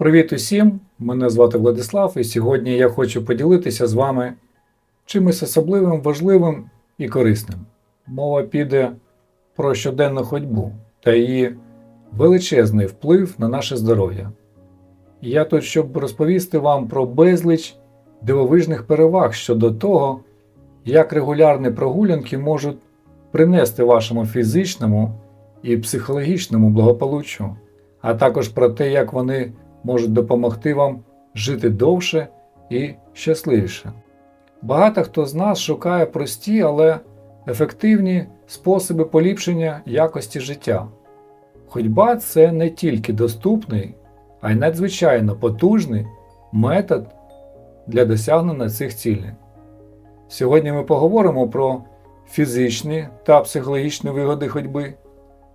Привіт усім! Мене звати Владислав, і сьогодні я хочу поділитися з вами чимось особливим, важливим і корисним. Мова піде про щоденну ходьбу та її величезний вплив на наше здоров'я. Я тут, щоб розповісти вам про безліч дивовижних переваг щодо того, як регулярні прогулянки можуть принести вашому фізичному і психологічному благополуччю, а також про те, як вони можуть допомогти вам жити довше і щасливіше. Багато хто з нас шукає прості, але ефективні способи поліпшення якості життя. Ходьба це не тільки доступний, а й надзвичайно потужний метод для досягнення цих цілей. Сьогодні ми поговоримо про фізичні та психологічні вигоди ходьби,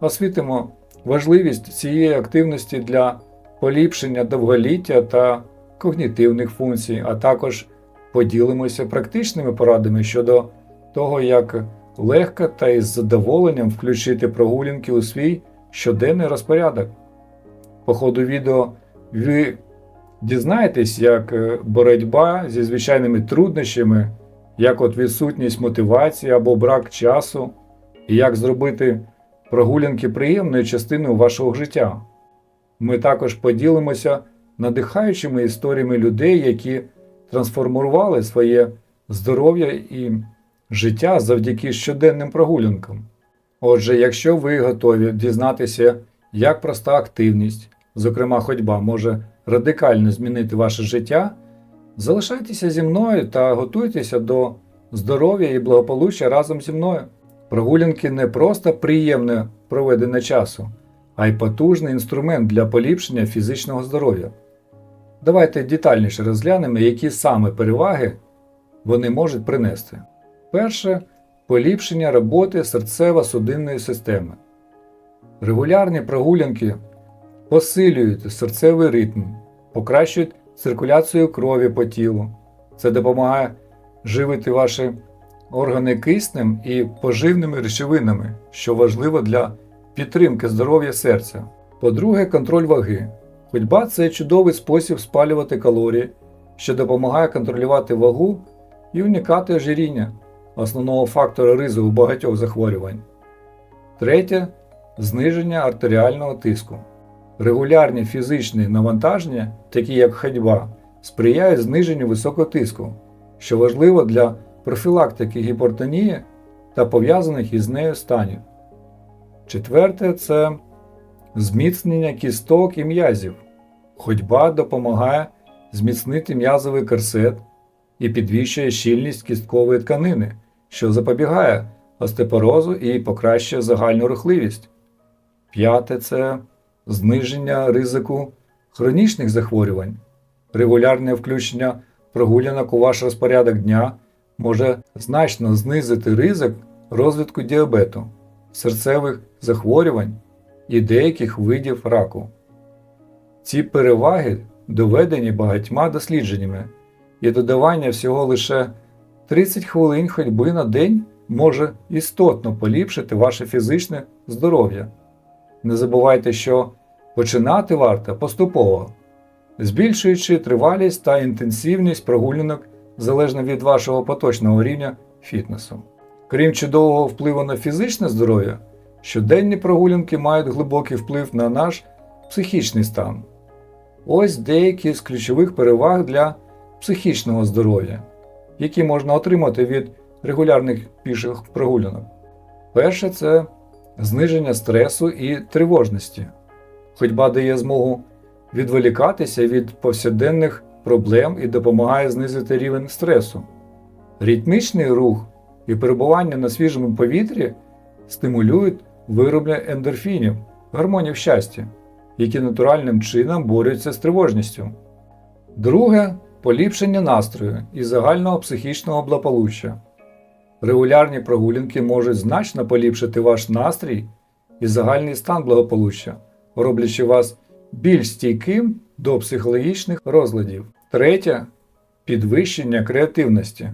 освітимо важливість цієї активності для поліпшення довголіття та когнітивних функцій, а також поділимося практичними порадами щодо того, як легко та із задоволенням включити прогулянки у свій щоденний розпорядок. По ходу відео ви дізнаєтесь, як е, боротьба зі звичайними труднощами, як от відсутність мотивації або брак часу, і як зробити прогулянки приємною частиною вашого життя. Ми також поділимося надихаючими історіями людей, які трансформували своє здоров'я і життя завдяки щоденним прогулянкам. Отже, якщо ви готові дізнатися, як проста активність, зокрема ходьба, може радикально змінити ваше життя, залишайтеся зі мною та готуйтеся до здоров'я і благополуччя разом зі мною. Прогулянки не просто приємне проведення часу, а й потужний інструмент для поліпшення фізичного здоров'я. Давайте детальніше розглянемо, які саме переваги вони можуть принести. Перше поліпшення роботи серцево-судинної системи. Регулярні прогулянки посилюють серцевий ритм, покращують циркуляцію крові по тілу. Це допомагає живити ваші органи киснем і поживними речовинами, що важливо для підтримки здоров'я серця. По-друге, контроль ваги. Ходьба це чудовий спосіб спалювати калорії, що допомагає контролювати вагу і уникати ожиріння, основного фактора ризику багатьох захворювань. Третє зниження артеріального тиску. Регулярні фізичні навантаження, такі як ходьба, сприяють зниженню високого тиску, що важливо для профілактики гіпертонії та пов'язаних із нею станів. Четверте це зміцнення кісток і м'язів. Ходьба допомагає зміцнити м'язовий корсет і підвищує щільність кісткової тканини, що запобігає остеопорозу і покращує загальну рухливість. П'яте це зниження ризику хронічних захворювань. Регулярне включення прогулянок у ваш розпорядок дня може значно знизити ризик розвитку діабету, серцевих захворювань і деяких видів раку. Ці переваги доведені багатьма дослідженнями, і додавання всього лише 30 хвилин ходьби на день може істотно поліпшити ваше фізичне здоров'я. Не забувайте, що починати варто поступово, збільшуючи тривалість та інтенсивність прогулянок залежно від вашого поточного рівня фітнесу. Крім чудового впливу на фізичне здоров'я, щоденні прогулянки мають глибокий вплив на наш психічний стан. Ось деякі з ключових переваг для психічного здоров'я, які можна отримати від регулярних піших прогулянок. Перше це зниження стресу і тривожності. Ходьба дає змогу відволікатися від повсякденних проблем і допомагає знизити рівень стресу. Ритмічний рух і перебування на свіжому повітрі стимулюють вироблення ендорфінів, гормонів щастя, які натуральним чином борються з тривожністю. Друге поліпшення настрою і загального психічного благополуччя. Регулярні прогулянки можуть значно поліпшити ваш настрій і загальний стан благополуччя, роблячи вас більш стійким до психологічних розладів. Третє підвищення креативності.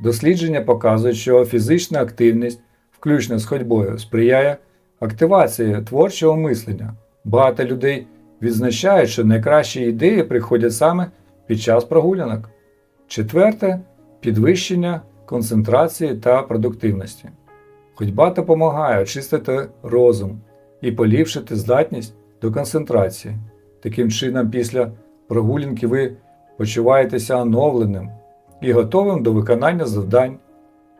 Дослідження показують, що фізична активність, включно з ходьбою, сприяє активації творчого мислення. Багато людей відзначають, що найкращі ідеї приходять саме під час прогулянок. Четверте підвищення концентрації та продуктивності. Ходьба допомагає очистити розум і поліпшити здатність до концентрації. Таким чином, після прогулянки ви почуваєтеся оновленим і готовим до виконання завдань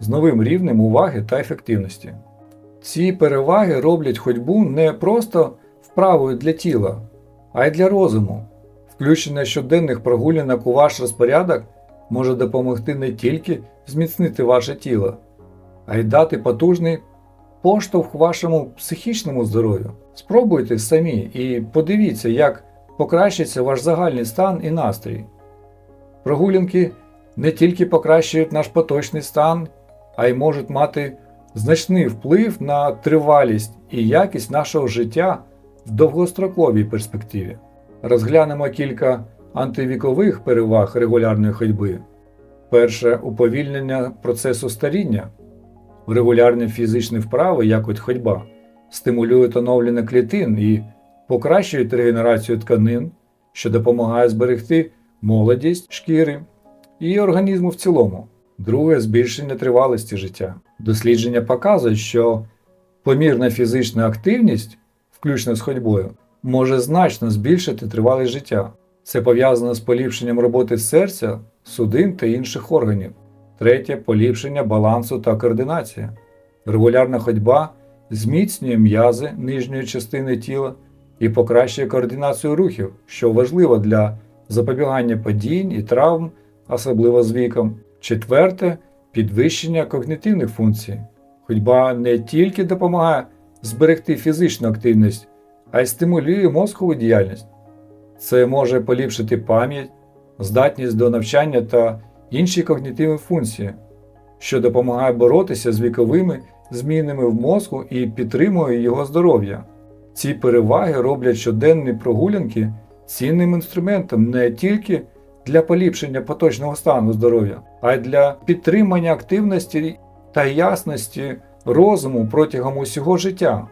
з новим рівнем уваги та ефективності. Ці переваги роблять ходьбу не просто вправою для тіла, а й для розуму. Включення щоденних прогулянок у ваш розпорядок може допомогти не тільки зміцнити ваше тіло, а й дати потужний поштовх вашому психічному здоров'ю. Спробуйте самі і подивіться, як покращиться ваш загальний стан і настрій. Прогулянки не тільки покращують наш поточний стан, а й можуть мати значний вплив на тривалість і якість нашого життя в довгостроковій перспективі. Розглянемо кілька антивікових переваг регулярної ходьби. Перше уповільнення процесу старіння. Регулярні фізичні вправи, як от ходьба, стимулюють оновлення клітин і покращують регенерацію тканин, що допомагає зберегти молодість шкіри і організму в цілому. Друге збільшення тривалості життя. Дослідження показують, що помірна фізична активність, включно з ходьбою, може значно збільшити тривалість життя. Це пов'язано з поліпшенням роботи серця, судин та інших органів. Третє поліпшення балансу та координації. Регулярна ходьба зміцнює м'язи нижньої частини тіла і покращує координацію рухів, що важливо для запобігання падінь і травм, особливо з віком. Четверте підвищення когнітивних функцій. Ходьба не тільки допомагає зберегти фізичну активність, а й стимулює мозкову діяльність. Це може поліпшити пам'ять, здатність до навчання та інші когнітивні функції, що допомагає боротися з віковими змінами в мозку і підтримує його здоров'я. Ці переваги роблять щоденні прогулянки цінним інструментом не тільки для поліпшення поточного стану здоров'я, а й для підтримання активності та ясності розуму протягом усього життя.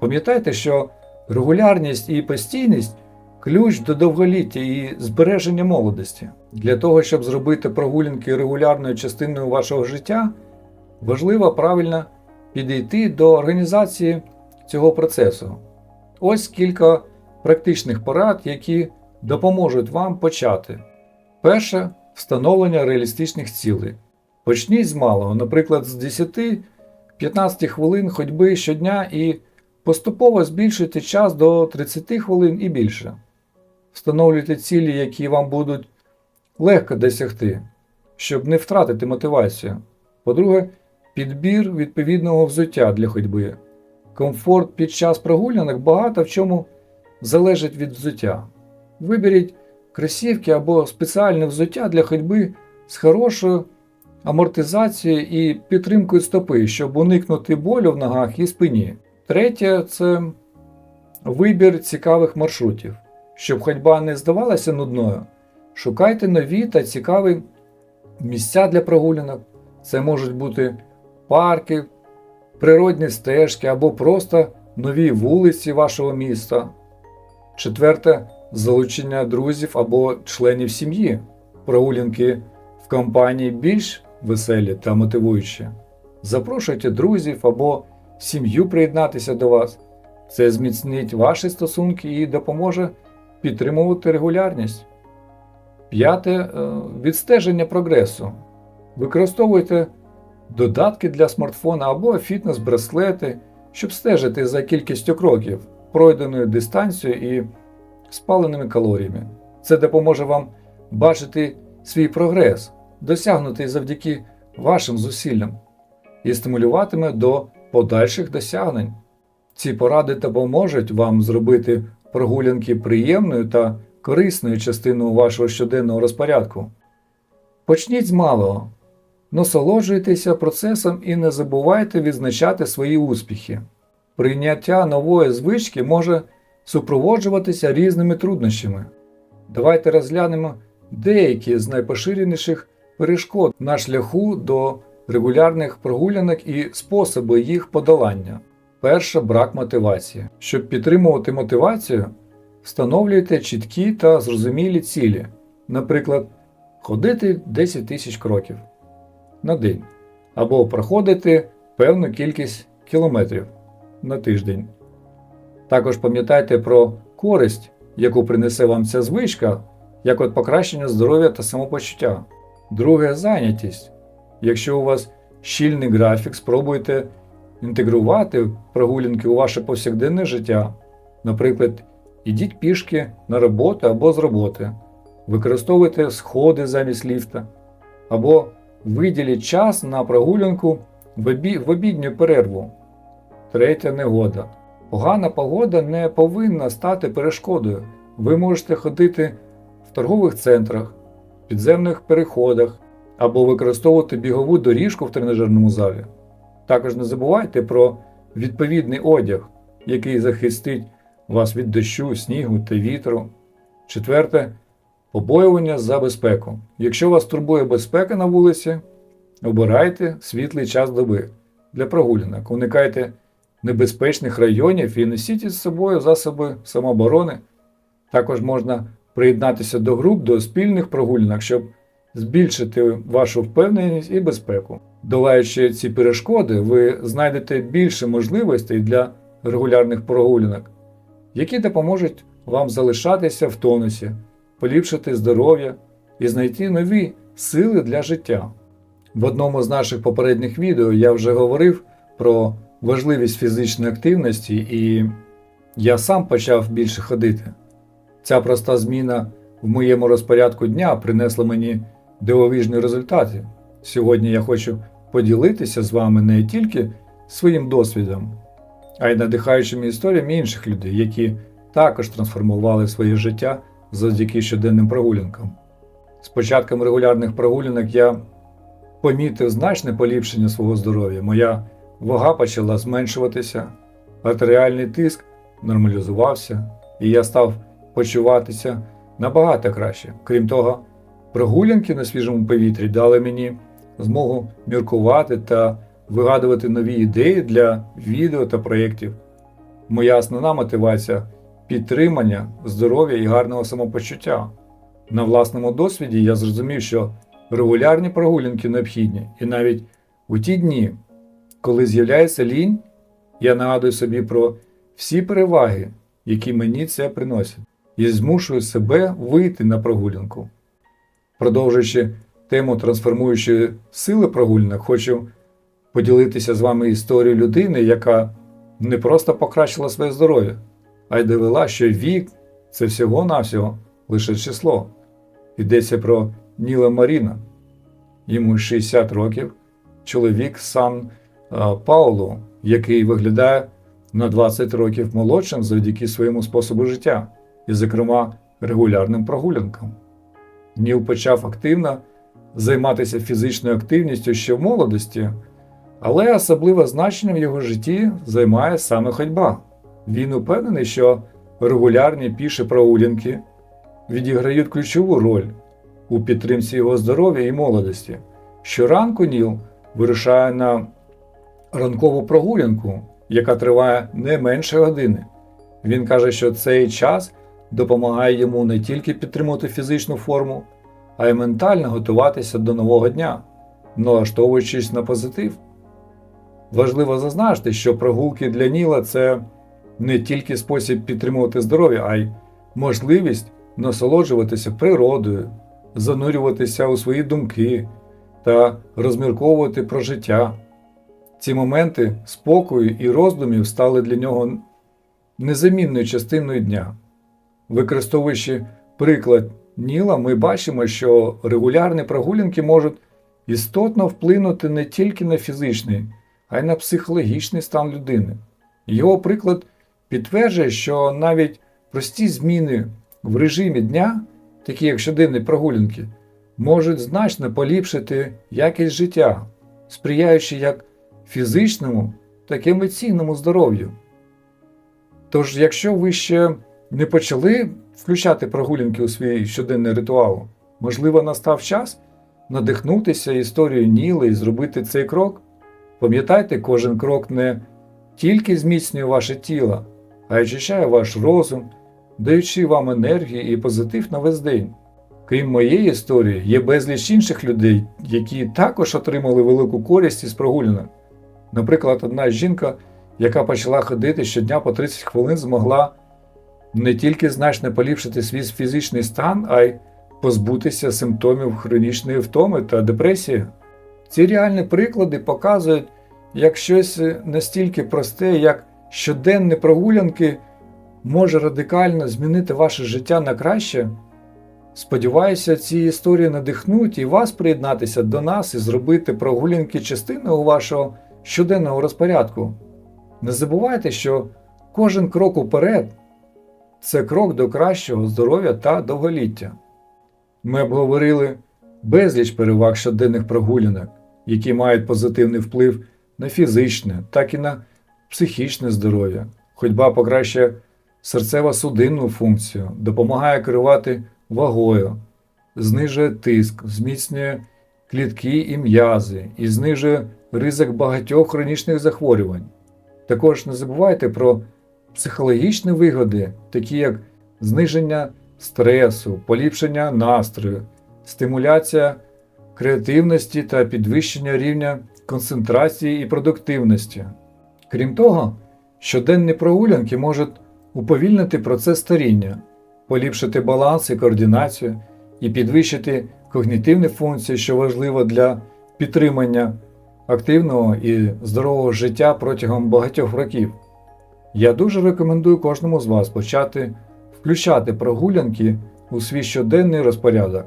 Пам'ятайте, що регулярність і постійність ключ до довголіття і збереження молодості. Для того, щоб зробити прогулянки регулярною частиною вашого життя, важливо правильно підійти до організації цього процесу. Ось кілька практичних порад, які допоможуть вам почати. Перше встановлення реалістичних цілей. Почніть з малого, наприклад, з 10-15 хвилин ходьби щодня і поступово збільшуйте час до 30 хвилин і більше. Встановлюйте цілі, які вам будуть легко досягти, щоб не втратити мотивацію. По-друге, підбір відповідного взуття для ходьби. Комфорт під час прогулянок багато в чому залежить від взуття. Виберіть кросівки або спеціальне взуття для ходьби з хорошою амортизацією і підтримкою стопи, щоб уникнути болю в ногах і спині. Третє це вибір цікавих маршрутів. Щоб ходьба не здавалася нудною, шукайте нові та цікаві місця для прогулянок. Це можуть бути парки, природні стежки або просто нові вулиці вашого міста. Четверте залучення друзів або членів сім'ї. Прогулянки в компанії більш веселі та мотивуючі. Запрошуйте друзів або сім'ю приєднатися до вас. Це зміцнить ваші стосунки і допоможе підтримувати регулярність. П'яте е, відстеження прогресу. Використовуйте додатки для смартфона або фітнес-браслети, щоб стежити за кількістю кроків, пройденою дистанцією і спаленими калоріями. Це допоможе вам бачити свій прогрес, досягнутий завдяки вашим зусиллям, і стимулюватиме до подальших досягнень. Ці поради допоможуть вам зробити прогулянки приємною та корисною частиною вашого щоденного розпорядку. Почніть з малого, насолоджуйтеся процесом і не забувайте відзначати свої успіхи. Прийняття нової звички може супроводжуватися різними труднощами. Давайте розглянемо деякі з найпоширеніших перешкод на шляху до регулярних прогулянок і способи їх подолання. Перше брак мотивації. Щоб підтримувати мотивацію, Встановлюйте чіткі та зрозумілі цілі, наприклад, ходити 10 тисяч кроків на день або проходити певну кількість кілометрів на тиждень. Також пам'ятайте про користь, яку принесе вам ця звичка, як от покращення здоров'я та самопочуття. Друге зайнятість. Якщо у вас щільний графік, спробуйте інтегрувати прогулянки у ваше повсякденне життя. Наприклад, ідіть пішки на роботу або з роботи, використовуйте сходи замість ліфта, або виділіть час на прогулянку в, обі... в обідню перерву. Третя негода. Погана погода не повинна стати перешкодою. Ви можете ходити в торгових центрах, підземних переходах або використовувати бігову доріжку в тренажерному залі. Також не забувайте про відповідний одяг, який захистить вас від дощу, снігу та вітру. Четверте побоювання за безпеку. Якщо вас турбує безпека на вулиці, обирайте світлий час доби для прогулянок. Уникайте небезпечних районів і несіть із собою засоби самооборони. Також можна приєднатися до груп до спільних прогулянок, щоб збільшити вашу впевненість і безпеку. Долаючи ці перешкоди, ви знайдете більше можливостей для регулярних прогулянок, які допоможуть вам залишатися в тонусі, поліпшити здоров'я і знайти нові сили для життя. В одному з наших попередніх відео я вже говорив про важливість фізичної активності, і я сам почав більше ходити. Ця проста зміна в моєму розпорядку дня принесла мені дивовижні результати. Сьогодні я хочу поділитися з вами не тільки своїм досвідом, а й надихаючими історіями інших людей, які також трансформували своє життя завдяки щоденним прогулянкам. З початком регулярних прогулянок я помітив значне поліпшення свого здоров'я. Моя вага почала зменшуватися, артеріальний тиск нормалізувався, і я став почуватися набагато краще. Крім того, прогулянки на свіжому повітрі дали мені змогу міркувати та вигадувати нові ідеї для відео та проєктів. Моя основна мотивація підтримання здоров'я і гарного самопочуття. На власному досвіді я зрозумів, що регулярні прогулянки необхідні, і навіть у ті дні, коли з'являється лінь, я нагадую собі про всі переваги, які мені це приносять, і змушую себе вийти на прогулянку. Продовжуючи тему трансформуючої сили прогулянок, хочу поділитися з вами історією людини, яка не просто покращила своє здоров'я, а й довела, що вік це всього-навсього лише число. Йдеться про Ніла Маріна. Йому 60 років, чоловік Сан Паулу, який виглядає на 20 років молодшим завдяки своєму способу життя, і, зокрема, регулярним прогулянкам. Ніл почав активно займатися фізичною активністю ще в молодості, але особливе значення в його житті займає саме ходьба. Він упевнений, що регулярні піші прогулянки відіграють ключову роль у підтримці його здоров'я і молодості. Щоранку Ніл вирушає на ранкову прогулянку, яка триває не менше години. Він каже, що цей час допомагає йому не тільки підтримувати фізичну форму, а й ментально готуватися до нового дня, налаштовуючись на позитив. Важливо зазначити, що прогулки для Ніла це не тільки спосіб підтримувати здоров'я, а й можливість насолоджуватися природою, занурюватися у свої думки та розмірковувати про життя. Ці моменти спокою і роздумів стали для нього незамінною частиною дня. Використовуючи приклад Ніла, ми бачимо, що регулярні прогулянки можуть істотно вплинути не тільки на фізичний, а й на психологічний стан людини. Його приклад підтверджує, що навіть прості зміни в режимі дня, такі як щоденні прогулянки, можуть значно поліпшити якість життя, сприяючи як фізичному, так і емоційному здоров'ю. Тож, якщо ви ще не почали включати прогулянки у свій щоденний ритуал, можливо, настав час надихнутися історією Ніли і зробити цей крок. Пам'ятайте, кожен крок не тільки зміцнює ваше тіло, а й очищає ваш розум даючи вам енергію і позитив на весь день. Крім моєї історії, є безліч інших людей, які також отримали велику користь із прогулянок. Наприклад, одна жінка, яка почала ходити щодня по 30 хвилин, змогла не тільки значно поліпшити свій фізичний стан, а й позбутися симптомів хронічної втоми та депресії. Ці реальні приклади показують, як щось настільки просте, як щоденні прогулянки може радикально змінити ваше життя на краще. Сподіваюся, ці історії надихнуть і вас приєднатися до нас і зробити прогулянки частиною вашого щоденного розпорядку. Не забувайте, що кожен крок уперед це крок до кращого здоров'я та довголіття. Ми обговорили безліч переваг щоденних прогулянок, які мають позитивний вплив на фізичне, так і на психічне здоров'я. Ходьба покращує серцево-судинну функцію, допомагає керувати вагою, знижує тиск, зміцнює клітки і м'язи і знижує ризик багатьох хронічних захворювань. Також не забувайте про психологічні вигоди, такі як зниження стресу, поліпшення настрою, стимуляція креативності та підвищення рівня концентрації і продуктивності. Крім того, щоденні прогулянки можуть уповільнити процес старіння, поліпшити баланс і координацію і підвищити когнітивні функції, що важливо для підтримання активного і здорового життя протягом багатьох років. Я дуже рекомендую кожному з вас почати включати прогулянки у свій щоденний розпорядок.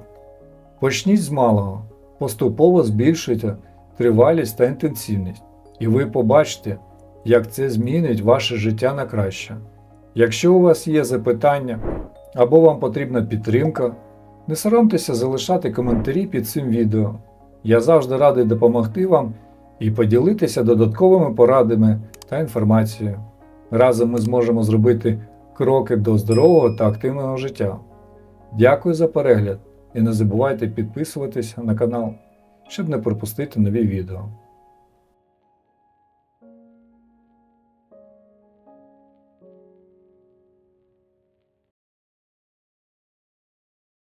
Почніть з малого, поступово збільшуйте тривалість та інтенсивність, і ви побачите, як це змінить ваше життя на краще. Якщо у вас є запитання або вам потрібна підтримка, не соромтеся залишати коментарі під цим відео. Я завжди радий допомогти вам і поділитися додатковими порадами та інформацією. Разом ми зможемо зробити кроки до здорового та активного життя. Дякую за перегляд і не забувайте підписуватися на канал, щоб не пропустити нові відео.